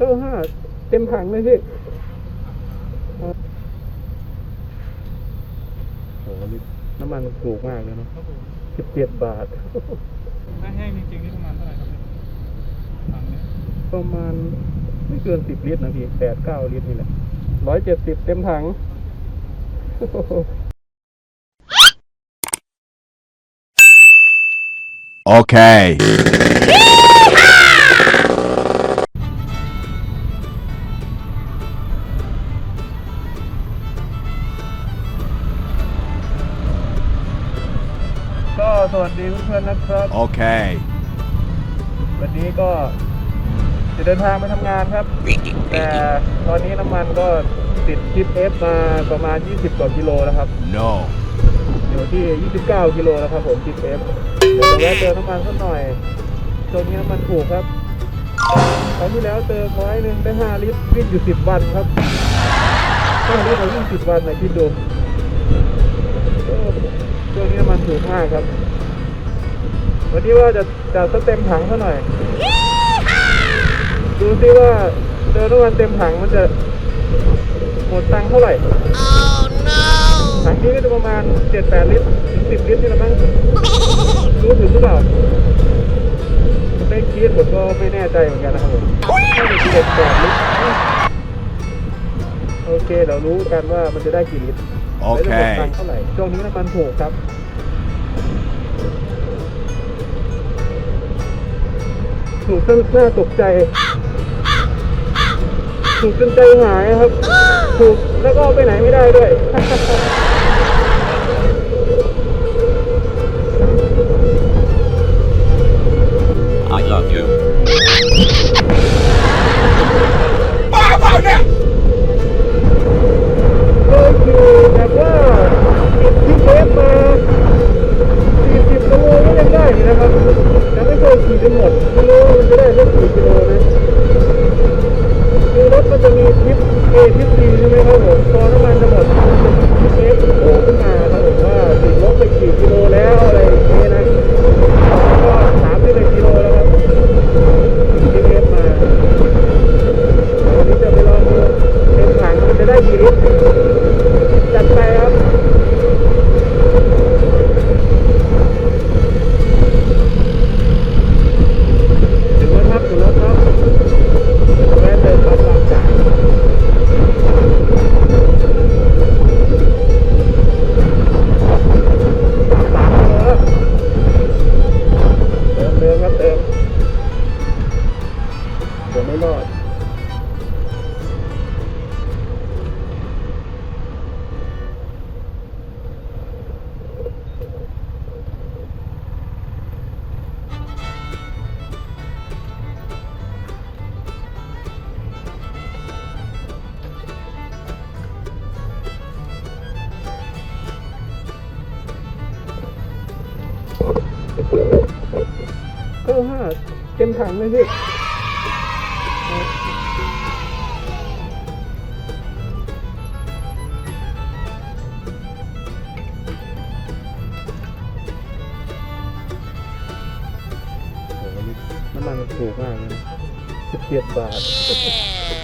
เก้าห้าเต็มถังเลยพี่โอ้โหนี่น้ำมันถูกมากเลยเนาะครับผมสิบเจ็ดบาท ถ้าแห้งจริงๆนี่ประมาณเท่าไหร่ครับเนี่ยถังเนี่ยประมาณไม่เกินสิบลิตรนะพี่แปดเก้าลิตรนี่แหละร้อยเจ็ดสิบเต็มถัง Okay. วัสดีเพื่อนๆนะครับ Okay. วันนี้ก็จะเดินทางไปทำงานครับ แต่ตอนนี้น้ำมันก็ติดทิปเอฟมาประมาณ 20 กว่ากิโลแล้วครับ No. อยู่ที่ 29 กิโลแล้วครับผมทิปเอฟเดี๋ยวจะแวะเติมน้ำมันสักหน่อยช่วงนี้น้ำมันถูกครับคราวที่แล้วเติมร้อยหนึ่งได้ 5 ลิตรวิ่งอยู่ 10 วันครับ5ลิตรเราวิ่ง10 วันนะคิดดูก็ช่วงนี้น้ำมันถูกมากครับ วันนี้ว่าจะจะสเต็มถังซะหน่อย ดูซิว่าเติมน้ำมันเต็มถังมันจะหมดตังค์เท่าไหร่ถังนี้ก็จะประมาณ7-8ลิตรถึง10ลิตรนี่แหละมั้งรู้ถึงหรือเปล่าได้คิดผมก็ไม่แน่ใจเหมือนกันนะครับผมน่าจะเจ็ดแปดลิตรโอเคเรารู้กันว่ามันจะได้กี่ลิตร โอเค แล้วจะหมดตังค์เท่าไหร่ช่วงนี้น้ำมันถูกครับ ถูกจนน่าตกใจถูกจนใจหายครับถูกแล้วก็ไปไหนไม่ได้ด้วย ทิป B เต็มถังเลยพี่โอ้โหนี่น้ำมันถูกมากเลยสิบเจ็ดบาท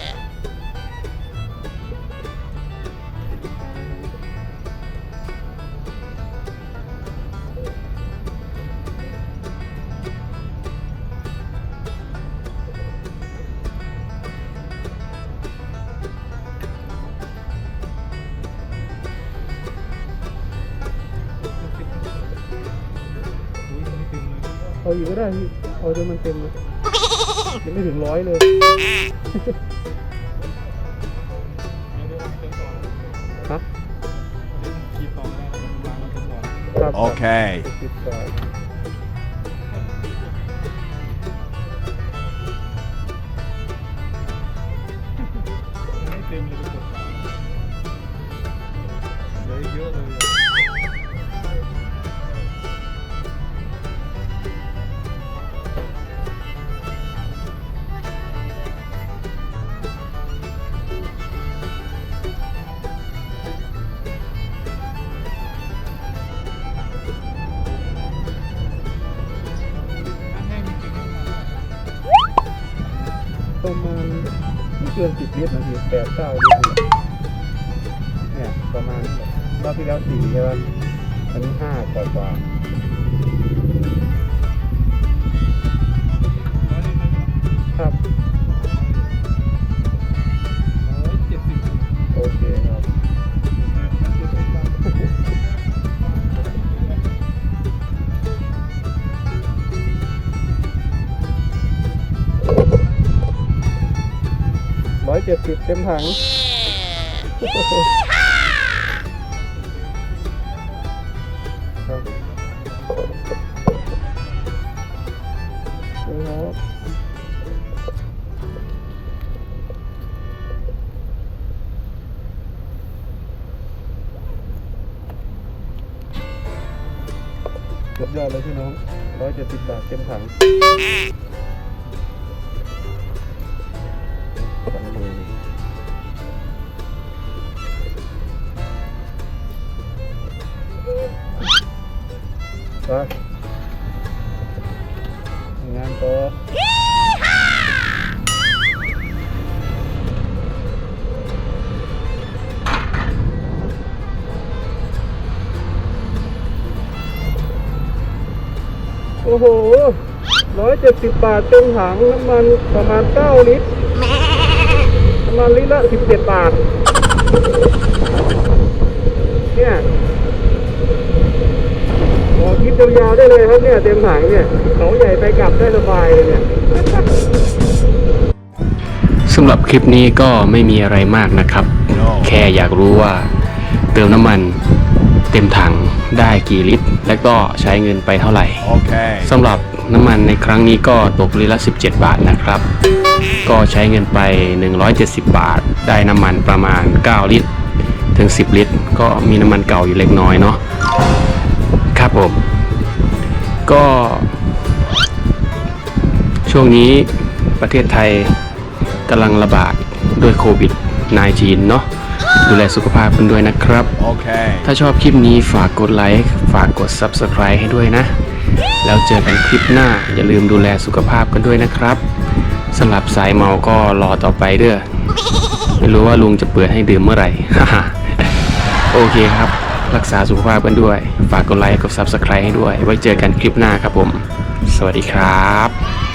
เลยเอาอยู่ก็ได้พี่เอาจนมันเต็มเลยยังไม่ถึงร้อยเลยเดี๋ยวเดี๋ยวมันเต็มต่อฮะเดี๋ยวมันขีดต่อไม่ได้มันวางมันเต็มต่อครับ Okay. สิบบาทไม่เต็มเลย ไม่เกินสิบลิตรนะพี่แปดเก้าลิตรเนี่ยประมาณรอบที่แล้วสี่ใช่ไหมอันนี้ห้ากว่ากว่าครับ เจ็ดสิบเต็มถังครับนี่ครับสุดยอดเลยพี่น้องร้อยเจ็ดสิบบาทเต็มถังสอง ไปงานต่อโอ้โหร้อยเจ็ดสิบบาทเต็มถังน้ำมันประมาณเก้าลิตรน้ำมันลิตรละสิบเจ็ดบาท เนี่ย ขอคิดยาวๆได้เลยครับเนี่ยเต็มถังเนี่ยเขาใหญ่ไปกลับได้สบายเลยเนี่ยสำหรับคลิปนี้ก็ไม่มีอะไรมากนะครับ แค่อยากรู้ว่า เติมน้ำมันเต็มถังได้กี่ลิตร และก็ใช้เงินไปเท่าไหร่ Okay. สำหรับน้ำมันในครั้งนี้ก็ตกลิตรละ 17 บาทนะครับ ก็ใช้เงินไป 170 บาท ได้น้ำมันประมาณ 9 ลิตร ถึง 10 ลิตร ก็มีน้ำมันเก่าอยู่เล็กน้อยเนาะ ครับผม ก็ ช่วงนี้ประเทศไทยกำลังระบาดด้วยโควิด -19 เนาะดูแลสุขภาพกันด้วยนะครับ Okay. ถ้าชอบคลิปนี้ฝากกดไลค์ ฝากกด Subscribe ให้ด้วยนะ แล้วเจอกันคลิปหน้า อย่าลืมดูแลสุขภาพกันด้วยนะครับสำหรับสายเมาก็รอต่อไปเด้อ ไม่รู้ว่าลุงจะเปิดให้ดื่มเมื่อไหร่ โอเคครับ รักษาสุขภาพกันด้วย ฝากกดไลค์กด Subscribe ให้ด้วย ไว้เจอกันคลิปหน้าครับผม สวัสดีครับ